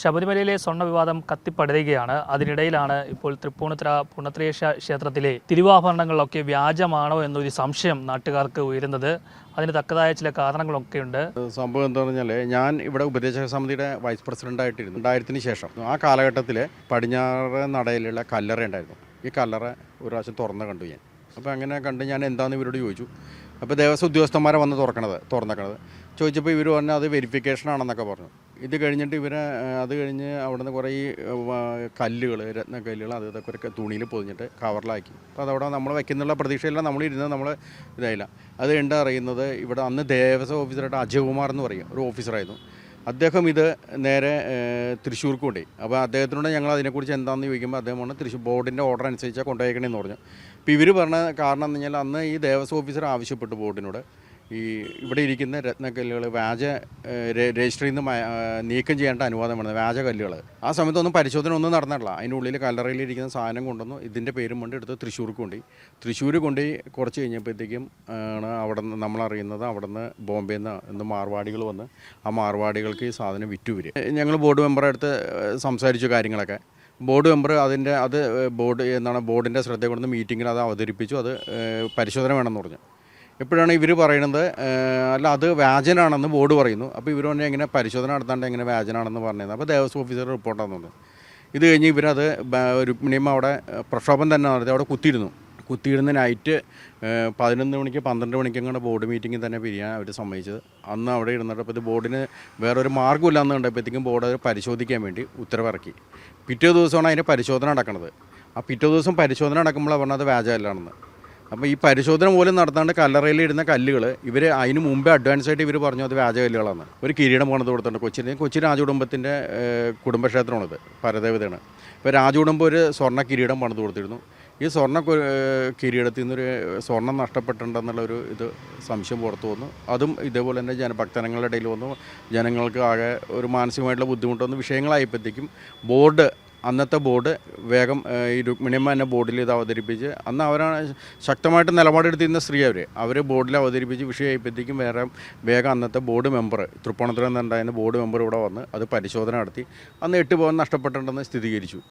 ശബരിമലയിലെ സ്വർണ വിവാദം കത്തിപ്പടരുകയാണ്. അതിനിടയിലാണ് ഇപ്പോൾ തൃപ്പൂണിത്തുറ പുണത്രേശ ക്ഷേത്രത്തിലെ തിരുവാഭരണങ്ങളിലൊക്കെ വ്യാജമാണോ എന്നൊരു സംശയം നാട്ടുകാർക്ക് ഉയരുന്നത്. അതിന് തക്കതായ ചില കാരണങ്ങളൊക്കെ ഉണ്ട് സംഭവം എന്താ പറഞ്ഞാൽ ഞാൻ ഇവിടെ ഉപദേശക സമിതിയുടെ വൈസ് പ്രസിഡന്റ് ആയിട്ടിരുന്നു രണ്ടായിരത്തിന് ശേഷം. ആ കാലഘട്ടത്തിൽ പടിഞ്ഞാറ് നടയിലുള്ള കല്ലറ ഉണ്ടായിരുന്നു. ഈ കല്ലറ ഒരു പ്രാവശ്യം തുറന്ന് കണ്ടു ഞാൻ. അപ്പോൾ അങ്ങനെ കണ്ട് ഞാൻ എന്താണെന്ന് ഇവരോട് ചോദിച്ചു. അപ്പോൾ ദേവസ്വം ഉദ്യോഗസ്ഥന്മാരെ വന്ന് തുറക്കണത് തുറന്നേക്കണത്. ചോദിച്ചപ്പോൾ ഇവർ പറഞ്ഞാൽ അത് വെരിഫിക്കേഷൻ ആണെന്നൊക്കെ പറഞ്ഞു. ഇത് കഴിഞ്ഞിട്ട് ഇവരെ അത് കഴിഞ്ഞ് അവിടുന്ന് കുറേ ഈ കല്ലുകൾ അത് ഇതൊക്കെ ഒരു തുണിയിൽ പൊതിഞ്ഞിട്ട് കവറിലാക്കി. അപ്പോൾ അതവിടെ നമ്മൾ വയ്ക്കുന്നുള്ള പ്രതീക്ഷയില്ല നമ്മൾ ഇരുന്ന് നമ്മൾ ഇതായില്ല. അത് കണ്ട് അറിയുന്നത്? ഇവിടെ അന്ന് ദേവസ്വം ഓഫീസറായിട്ട് അജയകുമാർ എന്ന് പറയും ഒരു ഓഫീസറായിരുന്നു. അദ്ദേഹം ഇത് നേരെ തൃശ്ശൂർക്ക് കൊണ്ടുപോയി. അപ്പോൾ അദ്ദേഹത്തിനോട് ഞങ്ങൾ അതിനെക്കുറിച്ച് എന്താണെന്ന് ചോദിക്കുമ്പോൾ അദ്ദേഹം പറഞ്ഞു തൃശ്ശൂർ ബോർഡിന്റെ ഓർഡർ അനുസരിച്ചാണ് കൊണ്ടുപോയേക്കണേന്ന് പറഞ്ഞു. അപ്പോൾ ഇവർ പറഞ്ഞ കാരണം എന്ന് കഴിഞ്ഞാൽ അന്ന് ഈ ദേവസ്വം ഓഫീസർ ആവശ്യപ്പെട്ടു ബോർഡിനോട്. ഈ ഇവിടെ ഇരിക്കുന്ന രത്നക്കല്ലുകൾ വ്യാജ രജിസ്റ്ററിൽ നിന്ന് നീക്കം ചെയ്യേണ്ട അനുവാദം വേണം വ്യാജ കല്ലുകൾ ആ സമയത്തൊന്നും പരിശോധന ഒന്നും നടന്നിട്ടില്ല. അതിന്റെ ഉള്ളിൽ കല്ലറയിൽ ഇരിക്കുന്ന സാധനം കൊണ്ടുവന്നു. ഇതിന്റെ പേരും കൊണ്ട് എടുത്ത് തൃശ്ശൂർക്ക് കൊണ്ടുപോയി. തൃശ്ശൂർ കൊണ്ടുപോയി കുറച്ച് കഴിഞ്ഞപ്പോഴത്തേക്കും ആണ് അവിടെ നിന്ന് നമ്മളറിയുന്നത് അവിടെ നിന്ന് ബോംബെയിൽ നിന്ന് ഇന്ന് മാർവാടികൾ വന്ന് ആ മാർവാടികൾക്ക് ഈ സാധനം വിറ്റു വരും ഞങ്ങൾ ബോർഡ് മെമ്പറെ അടുത്ത് സംസാരിച്ചു കാര്യങ്ങളൊക്കെ. ബോർഡ് മെമ്പർ അതിന്റെ അത് ബോർഡ് എന്താണ് ബോർഡിന്റെ ശ്രദ്ധ കൊണ്ടുവന്ന് മീറ്റിങ്ങിൽ അത് അവതരിപ്പിച്ചു. അത് പരിശോധന വേണമെന്ന് പറഞ്ഞു. എപ്പോഴാണ് ഇവർ പറയുന്നത് അല്ല അത് വ്യാജനാണെന്ന് ബോർഡ് പറയുന്നു. അപ്പോൾ ഇവർ പറഞ്ഞാൽ എങ്ങനെ പരിശോധന നടത്താണ്ട് എങ്ങനെ വ്യാജനാണെന്ന് പറഞ്ഞത്. അപ്പോൾ ദേവസ്വം ഓഫീസർ റിപ്പോർട്ട് തന്നത് ഇത് കഴിഞ്ഞ് ഇവരത് രുക്മിണിയമ്മ അവിടെ പ്രക്ഷോഭം തന്നെ നടത്തി അവിടെ കുത്തിയിരുന്നു കുത്തിയിരുന്ന നൈറ്റ് പതിനൊന്ന് മണിക്ക് പന്ത്രണ്ട് മണിക്ക് അങ്ങനെ ബോർഡ് മീറ്റിംഗിൽ തന്നെ പിരിയാൻ അവർ സമ്മതിച്ചത്. അന്ന് അവിടെ ഇരുന്നിട്ട് അപ്പോൾ ഇത് ബോർഡിന് വേറൊരു മാർഗമില്ല എന്ന് കണ്ടപ്പോഴത്തേക്കും ബോർഡ് അത് പരിശോധിക്കാൻ വേണ്ടി ഉത്തരവിറക്കി. പിറ്റേ ദിവസമാണ് അതിന്റെ പരിശോധന നടക്കുന്നത് ആ പിറ്റേ ദിവസം പരിശോധന നടക്കുമ്പോൾ പറഞ്ഞത് വ്യാജമല്ലാണെന്ന്. അപ്പോൾ ഈ പരിശോധന പോലും നടത്താണ്ട് കല്ലറയിൽ ഇടുന്ന കല്ലുകൾ ഇവർ അതിന് മുമ്പേ അഡ്വാൻസ് ആയിട്ട് ഇവർ പറഞ്ഞു അത് വ്യാജ കല്ലുകളാണ് ഒരു കിരീടം പണിത് കൊടുത്തിട്ടുണ്ട്. കൊച്ചിന് കൊച്ചി രാജകുടുംബത്തിന്റെ കുടുംബക്ഷേത്രമാണിത്. പരദേവതയാണ്. ഇപ്പോൾ രാജകുടുംബം ഒരു സ്വർണ കിരീടം പണിത് കൊടുത്തിരുന്നു. ഈ സ്വർണ കിരീടത്തിൽ നിന്നൊരു സ്വർണം നഷ്ടപ്പെട്ടിട്ടുണ്ടെന്നുള്ളൊരു ഇത് സംശയം പുറത്തു വന്നു. അതും ഇതേപോലെ തന്നെ ജനഭക്തനങ്ങളുടെ ഇടയിൽ വന്നു. ജനങ്ങൾക്ക് ആകെ ഒരു മാനസികമായിട്ടുള്ള ബുദ്ധിമുട്ടൊന്നും വിഷയങ്ങളായപ്പോഴത്തേക്കും ബോർഡ് അന്നത്തെ ബോർഡ് വേഗം ഈ രുക്മിണിയമ്മ എന്നെ ബോർഡിൽ ഇത് അവതരിപ്പിച്ച് അന്ന് അവരാണ് ശക്തമായിട്ട് നിലപാടെടുത്തിരുന്ന സ്ത്രീ അവർ അവർ ബോർഡിൽ അവതരിപ്പിച്ച് വിഷയമായപ്പോഴത്തേക്കും വേറെ വേഗം അന്നത്തെ ബോർഡ് മെമ്പർ തൃപ്പൂണിത്തുറ നിന്നുണ്ടായിരുന്ന ബോർഡ് മെമ്പർ ഇവിടെ വന്ന് അത് പരിശോധന നടത്തി. അന്ന് എട്ട് പവൻ നഷ്ടപ്പെട്ടിട്ടുണ്ടെന്ന് സ്ഥിരീകരിച്ചു.